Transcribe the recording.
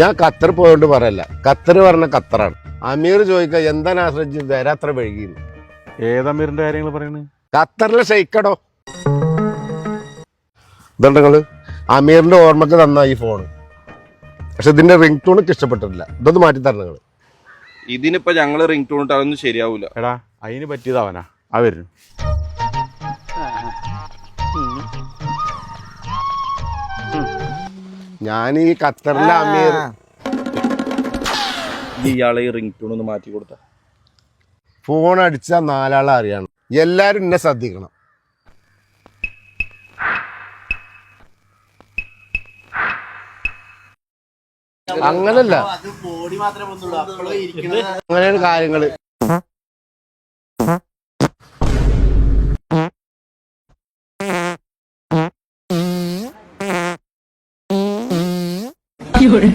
ഞാൻ ഖത്തർ പോയോണ്ട് പറയല്ല. ഖത്തർ പറഞ്ഞ ഖത്തറാണ്. അമീർ ചോദിക്ക എന്താ നാസറജി വരാത്ര വൈകിന്ന്? ഏതമീറിന്റെ കാര്യങ്ങൾ പറയുന്നത് ഖത്തറിലെ ഷെയ്ക്കടോ. ഇതുണ്ടങ്ങൾ അമീറിന്റെ ഓർമ്മക്ക് തന്ന ഈ ഫോണ്. പക്ഷെ ഇതിന്റെ റിംഗ് ടൂൺ ഇഷ്ടപ്പെട്ടിട്ടില്ല. ഇതൊന്ന് മാറ്റി തരണം നിങ്ങൾ. ഇതിനിപ്പോ ഞങ്ങൾ റിംഗ് ടൂൺ ഇട്ടാലൊന്നും ശരിയാവൂല. എടാ അതിന് പറ്റിയത് അവനാ. ആ ഞാൻ ഈ ഖത്തറിലെ അമീർ. ഇയാളെ ഈ റിംഗ് ടൂൺ ഒന്ന് മാറ്റി കൊടുത്ത. ഫോൺ അടിച്ച നാലാളെ അറിയണം. എല്ലാരും എന്നെ ശ്രദ്ധിക്കണം. അങ്ങനല്ല. അങ്ങനെയാണ് കാര്യങ്ങൾ. 有人。